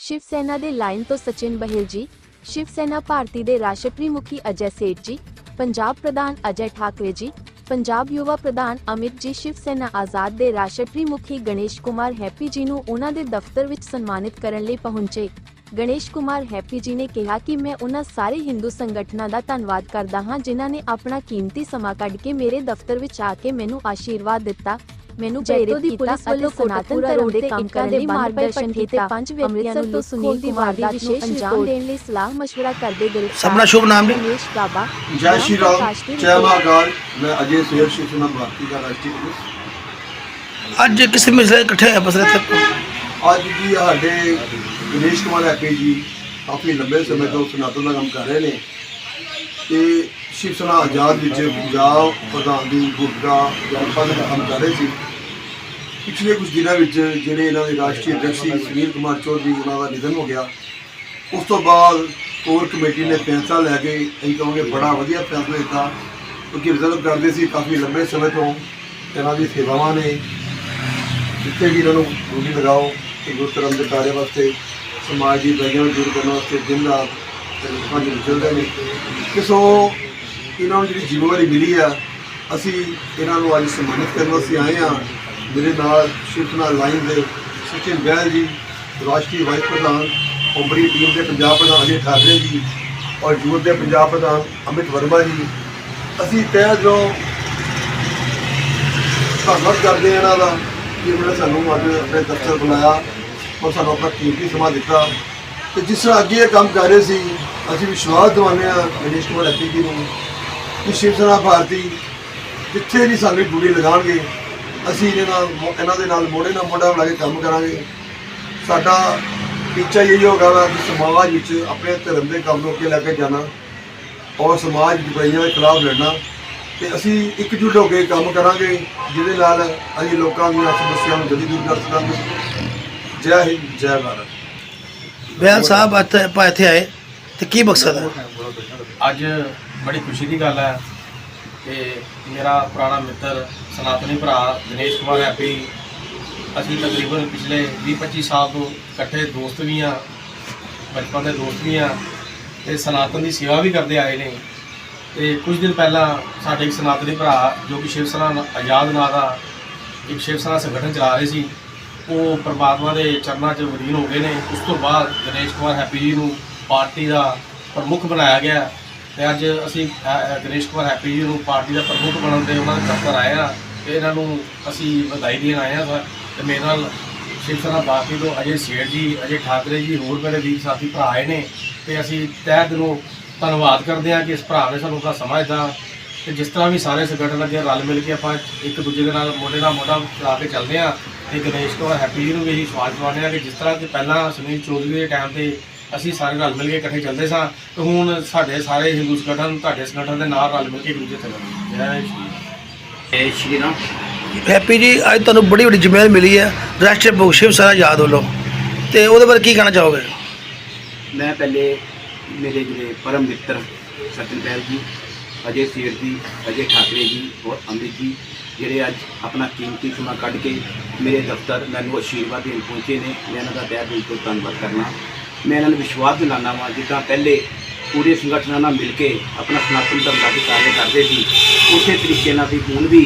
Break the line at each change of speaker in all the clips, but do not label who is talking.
ਸ਼ਿਵ ਸੈਨਾ ਦੇ ਲਾਈਨ ਤੋਂ ਸਚਿਨ ਬਹਿਲ ਜੀ, ਸ਼ਿਵ ਸੈਨਾ ਭਾਰਤੀ ਦੇ ਰਾਸ਼ਟਰੀ ਮੁਖੀ ਅਜੈ ਸੇਠ ਜੀ, ਪੰਜਾਬ ਪ੍ਰਧਾਨ ਅਜੈ ਠਾਕਰੇ ਜੀ, ਪੰਜਾਬ ਯੁਵਾ ਪ੍ਰਧਾਨ ਅਮਿਤ ਜੀ, ਸ਼ਿਵ ਸੈਨਾ ਆਜ਼ਾਦ ਦੇ ਰਾਸ਼ਟਰੀ ਮੁਖੀ ਗਣੇਸ਼ ਕੁਮਾਰ ਹੈਪੀ ਜੀ ਨੂੰ ਉਹਨਾਂ ਦੇ ਦਫ਼ਤਰ ਵਿੱਚ ਸਨਮਾਨਿਤ ਕਰਨ ਲਈ ਪਹੁੰਚੇ। ਗਣੇਸ਼ ਕੁਮਾਰ ਹੈਪੀ ਜੀ ਨੇ ਕਿਹਾ ਕਿ ਮੈਂ ਉਹਨਾਂ ਸਾਰੇ ਹਿੰਦੂ ਸੰਗਠਨਾਂ ਦਾ ਧੰਨਵਾਦ ਕਰਦਾ ਹਾਂ ਜਿਨ੍ਹਾਂ ਨੇ ਆਪਣਾ ਕੀਮਤੀ ਸਮਾਂ ਕੱਢ ਕੇ ਮੇਰੇ ਦਫ਼ਤਰ ਵਿੱਚ ਆ ਕੇ ਮੈਨੂੰ ਆਸ਼ੀਰਵਾਦ ਦਿੱਤਾ। ਮੈਨੂੰ ਪ੍ਰੇਰਿਤ ਦੀ ਪੁਲਿਸ ਵੱਲੋਂ ਸਨਾਤਨ ਧਰਮ ਦੇ ਕੰਮ ਕਰਨ ਦੇ ਮਾਰਗਦਰਸ਼ਨ ਕੀਤੇ ਪੰਜ ਵਿਅਕਤੀਆਂ ਨੂੰ ਤੋਂ ਸੁਨੀਲ ਦੀ ਵਿਸ਼ੇਸ਼ ਅੰਜਾਮ ਦੇਣ ਲਈ ਸਲਾਹ ਮਸ਼ਵਰਾ ਕਰਦੇ ਗ੍ਰਿਫਤਾਰ
ਸਭਨਾ ਸ਼ੁਭ ਨਾਮ ਜੀ।
ਬਾਬਾ
ਜੈ ਸ਼੍ਰੀ ਰਾਮ ਜੈ ਮਹਾਕਾਲ ਮੈਂ ਅਜੇ ਸੇਰ ਸ਼ਿਵ ਸੈਨਾ ਭਾਰਤੀ ਦਾ ਰਾਸ਼ਟਰੀ ਪੁਲਿਸ।
ਅੱਜ ਕਿਸੇ ਮਿਸਲੇ ਇਕੱਠੇ ਹੋਏ ਬਸਰੇ ਤੱਕ।
ਅੱਜ ਜੀ ਸਾਡੇ ਗਣੇਸ਼ ਕੁਮਾਰ ਐਪੀ ਜੀ ਕਾਫੀ ਲੰਬੇ ਸਮੇਂ ਤੋਂ ਸਨਾਤਨ ਦਾ ਕੰਮ ਕਰ ਰਹੇ ਨੇ। ਤੇ ਸ਼ਿਵ ਸੈਨਾ ਆਜ਼ਾਦ ਵਿੱਚ ਪੰਜਾਬ ਪ੍ਰਧਾਨ ਦੀ ਭੂਮਿਕਾ ਜਨਪਦ ਦਾ ਕੰਮ ਕਰ ਰਹੇ ਸੀ। ਪਿਛਲੇ ਕੁਝ ਦਿਨਾਂ ਵਿੱਚ ਜਿਹੜੇ ਇਹਨਾਂ ਦੇ ਰਾਸ਼ਟਰੀ ਅਧਿਕਸ਼ ਸੀ ਸੁਨੀਲ ਕੁਮਾਰ ਚੌਧਰੀ, ਉਹਨਾਂ ਦਾ ਨਿਧਨ ਹੋ ਗਿਆ। ਉਸ ਤੋਂ ਬਾਅਦ ਕੋਰ ਕਮੇਟੀ ਨੇ ਫੈਸਲਾ ਲੈ ਕੇ ਅਸੀਂ ਕਹਾਂਗੇ ਬੜਾ ਵਧੀਆ ਫੈਸਲਾ ਦਿੱਤਾ ਕਿਉਂਕਿ ਰਿਜ਼ਰਵ ਕਰਦੇ ਸੀ, ਕਾਫੀ ਲੰਬੇ ਸਮੇਂ ਤੋਂ ਇਹਨਾਂ ਦੀ ਸੇਵਾਵਾਂ ਨੇ। ਜਿੱਥੇ ਵੀ ਇਹਨਾਂ ਨੂੰ ਡਿਊਟੀ ਲਗਾਓ ਤੇ ਗੁਰੂ ਧਰਮ ਦੇ ਕਾਰਜ ਵਾਸਤੇ, ਸਮਾਜ ਦੀ ਬੈਗਾਂ ਨੂੰ ਦੂਰ ਕਰਨ ਵਾਸਤੇ ਦਿਨ ਰਾਤ ਤੇ ਲੋਕਾਂ ਦੇ ਨਿਕਲਦੇ ਨੇ। ਕਿ ਸੋ ਇਹਨਾਂ ਨੂੰ ਜਿਹੜੀ ਜ਼ਿੰਮੇਵਾਰੀ ਮਿਲੀ ਆ, ਅਸੀਂ ਇਹਨਾਂ ਨੂੰ ਅੱਜ ਸਨਮਾਨਿਤ ਕਰਨ ਵਾਸਤੇ ਆਏ ਆ ਮੇਰੇ ਨਾਲ ਸ਼ਿਵਸਨਾ ਲਾਈਨ ਦੇ ਸਚਿਨ ਬਹਿਲ ਜੀ, ਰਾਸ਼ਟਰੀ ਵਾਈਸ ਪ੍ਰਧਾਨ ਉਮਰੀ ਟੀਮ ਦੇ ਪੰਜਾਬ ਪ੍ਰਧਾਨ ਅਜੇ ਠਾਕਰੇ ਜੀ ਔਰ ਯੂਥ ਦੇ ਪੰਜਾਬ ਪ੍ਰਧਾਨ ਅਮਿਤ ਵਰਮਾ ਜੀ। ਅਸੀਂ ਤਹਿ ਦਿਲੋਂ ਧੰਨਵਾਦ ਕਰਦੇ ਹਾਂ ਇਹਨਾਂ ਦਾ ਕਿ ਉਹਨਾਂ ਨੇ ਸਾਨੂੰ ਅੱਜ ਆਪਣੇ ਦਫ਼ਤਰ ਬੁਲਾਇਆ ਔਰ ਸਾਨੂੰ ਆਪਣਾ ਕੀਮਤੀ ਸਮਾਂ ਦਿੱਤਾ। ਤੇ ਜਿਸ ਤਰ੍ਹਾਂ ਅੱਗੇ ਇਹ ਕੰਮ ਕਰ ਰਹੇ ਸੀ, ਅਸੀਂ ਵਿਸ਼ਵਾਸ ਦਿਵਾਉਂਦੇ ਹਾਂ ਗਣੇਸ਼ ਕੁਮਾਰ ਅੱਤੀ ਜੀ ਨੂੰ ਕਿ ਸ਼ਿਵ ਸੈਨਾ ਭਾਰਤੀ ਜਿੱਥੇ ਵੀ ਸਾਨੂੰ ਡਿਊਟੀ ਲਗਾਉਣਗੇ ਅਸੀਂ ਇਹਨਾਂ ਨਾਲ ਇਹਨਾਂ ਦੇ ਨਾਲ ਮੋਢੇ ਨਾਲ ਮੋਢਾ ਲਾ ਕੇ ਕੰਮ ਕਰਾਂਗੇ। ਸਾਡਾ ਟੀਚਾ ਇਹ ਹੋਗਾ ਵਾ ਕਿ ਸਮਾਜ ਵਿੱਚ ਆਪਣੇ ਧਰਮ ਦੇ ਕੰਮ ਨੂੰ ਅੱਗੇ ਲੈ ਕੇ ਜਾਣਾ ਔਰ ਸਮਾਜ ਦੀ ਬੁਰਾਈਆਂ ਦੇ ਖਿਲਾਫ ਲੜਨਾ। ਤੇ ਅਸੀਂ ਇਕਜੁੱਟ ਹੋ ਕੇ ਕੰਮ ਕਰਾਂਗੇ ਜਿਹਦੇ ਨਾਲ ਅਸੀਂ ਲੋਕਾਂ ਦੀਆਂ ਸਮੱਸਿਆਵਾਂ ਨੂੰ ਜਲਦੀ ਦੂਰ ਕਰ ਸਕਾਂਗੇ। ਜੈ ਹਿੰਦ ਜੈ ਭਾਰਤ।
ਬਿਆਨ ਸਾਹਿਬ ਅੱਜ ਆਪਾਂ ਇੱਥੇ ਆਏ। ਤੇ ਕੀ ਮਕਸਦ ਹੈ?
ਅੱਜ ਬੜੀ ਖੁਸ਼ੀ ਦੀ ਗੱਲ ਹੈ ਕਿ ਮੇਰਾ ਪੁਰਾਣਾ ਮਿੱਤਰ ਸਨਾਤਨੀ ਭਰਾ ਦਿਨੇਸ਼ ਕੁਮਾਰ ਹੈਪੀ ਅਸੀਂ ਤਕਰੀਬਨ ਪਿਛਲੇ 20-25 ਸਾਲ ਤੋਂ ਇਕੱਠੇ ਦੋਸਤ ਵੀ ਆ ਬਚਪਨ ਦੇ ਦੋਸਤ ਵੀ ਆ ਤੇ ਸਨਾਤਨ ਦੀ ਸੇਵਾ ਵੀ ਕਰਦੇ ਆਏ ਨੇ। ਤੇ ਕੁਝ ਦਿਨ ਪਹਿਲਾਂ ਸਾਡੇ ਇੱਕ ਸਨਾਤਨੀ ਭਰਾ ਜੋ ਕਿ ਸ਼ਿਵ ਸੈਨਾ ਆਜ਼ਾਦ ਨਾਂ ਦਾ ਇੱਕ ਸ਼ਿਵ ਸੈਨਾ ਸੰਗਠਨ ਚਲਾ ਰਹੇ ਸੀ, ਉਹ ਪਰਮਾਤਮਾ ਦੇ ਚਰਨਾਂ 'ਚ ਵਲੀਨ ਹੋ ਗਏ ਨੇ। ਉਸ ਤੋਂ ਬਾਅਦ ਦਿਨੇਸ਼ ਕੁਮਾਰ ਹੈਪੀ ਜੀ ਨੂੰ ਪਾਰਟੀ ਦਾ ਪ੍ਰਮੁੱਖ ਬਣਾਇਆ ਗਿਆ ਤੇ ਅੱਜ ਅਸੀਂ ਗਣੇਸ਼ ਕੁਮਾਰ ਹੈਪੀ ਜੀ ਨੂੰ ਪਾਰਟੀ ਦਾ ਪ੍ਰਮੁੱਖ ਬਣਨ ਦੇ ਉਹਨਾਂ ਦੇ ਦਫ਼ਤਰ ਆਏ ਆ ਤੇ ਇਹਨਾਂ ਨੂੰ ਅਸੀਂ ਵਧਾਈ ਦੇਣ ਆਏ ਆ ਤੇ ਮੇਰੇ ਨਾਲ ਸ਼ਿਵ ਸੈਨਾ ਪਾਰਟੀ ਤੋਂ ਅਜੇ ਸੇਠ ਜੀ, ਅਜੇ ਠਾਕਰੇ ਜੀ, ਹੋਰ ਮੇਰੇ ਵੀਰ ਸਾਥੀ ਭਰਾ ਆਏ ਨੇ ਤੇ ਅਸੀਂ ਤਹਿ ਦਿਲੋਂ ਧੰਨਵਾਦ ਕਰਦੇ ਹਾਂ ਕਿ ਇਸ ਭਰਾ ਨੇ ਸਾਨੂੰ ਆਪਣਾ ਸਮਝਦਾ ਦਿੱਤਾ ਤੇ ਜਿਸ ਤਰ੍ਹਾਂ ਵੀ ਸਾਰੇ ਸੰਗਠਨ ਅੱਗੇ ਰਲ ਮਿਲ ਕੇ ਆਪਾਂ ਇੱਕ ਦੂਜੇ ਦੇ ਨਾਲ ਮੋਢੇ ਨਾਲ ਮੋਢਾ ਲਾ ਕੇ ਚੱਲਦੇ ਆ ਤੇ ਗਣੇਸ਼ ਕੁਮਾਰ ਹੈਪੀ ਜੀ ਨੂੰ ਵੀ ਇਹੀ ਸਵਾਲ ਪਾਉਂਦੇ ਆ ਕਿ ਜਿਸ ਤਰ੍ਹਾਂ ਕਿ ਪਹਿਲਾਂ ਸੁਨੀਲ ਚੌਧਰੀ ਦੇ ਟਾਈਮ ਤੇ ਅਸੀਂ ਸਾਰੇ ਰਲ ਮਿਲ ਕੇ ਇਕੱਠੇ ਚੱਲਦੇ ਸਾਂ ਤੇ ਹੁਣ ਸਾਡੇ ਸਾਰੇ ਹਿੰਦੂ ਸੰਗਠਨ, ਤੁਹਾਡੇ ਸੰਗਠਨ ਦੇ ਨਾਲ ਰਲ ਮਿਲ ਕੇ ਇੱਕ ਦੂਜੇ ਤੇ ਜੈ ਸ਼੍ਰੀ
ਜੈ ਸ਼੍ਰੀ ਰਾਮ।
ਹੈਪੀ ਜੀ ਅੱਜ ਤੁਹਾਨੂੰ ਬੜੀ ਵੱਡੀ ਜ਼ਿੰਮੇਵਾਰੀ ਮਿਲੀ ਹੈ। ਰਾਸ਼ਟਰੀ ਭੋਗ ਸ਼ਿਵ ਸੈਨਾ ਆਜ਼ਾਦ ਵੱਲੋਂ। ਤੇ ਉਹਦੇ ਬਾਰੇ ਕੀ ਕਹਿਣਾ ਚਾਹੋਗੇ?
ਮੈਂ ਪਹਿਲੇ ਮੇਰੇ ਜਿਹੜੇ ਪਰਮ ਮਿੱਤਰ ਸਤਿਨ ਬੈਲ ਜੀ ਅਜੇ ਸੇਠ ਜੀ ਅਜੇ ਠਾਕਰੇ ਜੀ ਔਰ ਅਮਿਤ ਜੀ ਜਿਹੜੇ ਅੱਜ ਆਪਣਾ ਕੀਮਤੀ ਸਮਾਂ ਕੱਢ ਕੇ ਮੇਰੇ ਦਫ਼ਤਰ ਮੈਨੂੰ ਆਸ਼ੀਰਵਾਦ ਦੇਣ ਪਹੁੰਚੇ ਨੇ ਮੈਂ ਇਹਨਾਂ ਦਾ ਤਹਿ ਦਿਲ ਤੋਂ ਧੰਨਵਾਦ ਕਰਨਾ। ਮੈਂ ਇਹਨਾਂ ਨੂੰ ਵਿਸ਼ਵਾਸ ਦਿਲਾਨਾ ਵਾਂ ਜਿੱਦਾਂ ਪਹਿਲੇ ਪੂਰੇ ਸੰਗਠਨਾਂ ਨਾਲ ਮਿਲ ਕੇ ਆਪਣਾ ਸਨਾਤਨ ਧਰਮ ਦਾ ਕਾਰਜ ਕਰਦੇ ਸੀ ਉਸੇ ਤਰੀਕੇ ਨਾਲ ਵੀ ਹੁਣ ਵੀ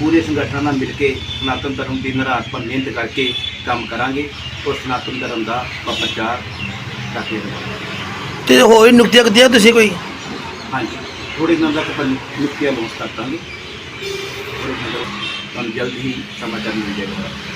ਪੂਰੇ ਸੰਗਠਨਾਂ ਨਾਲ ਮਿਲ ਕੇ ਸਨਾਤਨ ਧਰਮ ਦੀ ਨਿਰਾਸ਼ ਪਰ ਮਿਹਨਤ ਕਰਕੇ ਕੰਮ ਕਰਾਂਗੇ ਔਰ ਸਨਾਤਨ ਧਰਮ ਦਾ ਆਪਾਂ ਪ੍ਰਚਾਰ ਕਰਦੇ ਰਹਾਂਗੇ
ਤੇ ਹੋਰ ਵੀ ਨੁਕਤੀਆਂ ਕੀਤੀਆਂ ਤੁਸੀਂ ਕੋਈ
ਹਾਂਜੀ ਥੋੜੇ ਦਿਨਾਂ ਤੱਕ ਆਪਾਂ ਨਿੱਕਿਆ ਲੋਸ ਕਰ ਦਾਂਗੇ ਥੋੜੇ ਦਿਨਾਂ ਤੱਕ ਤੁਹਾਨੂੰ ਜਲਦ ਹੀ ਸਮਾਚਾਰ ਮਿਲ ਜਾਏਗਾ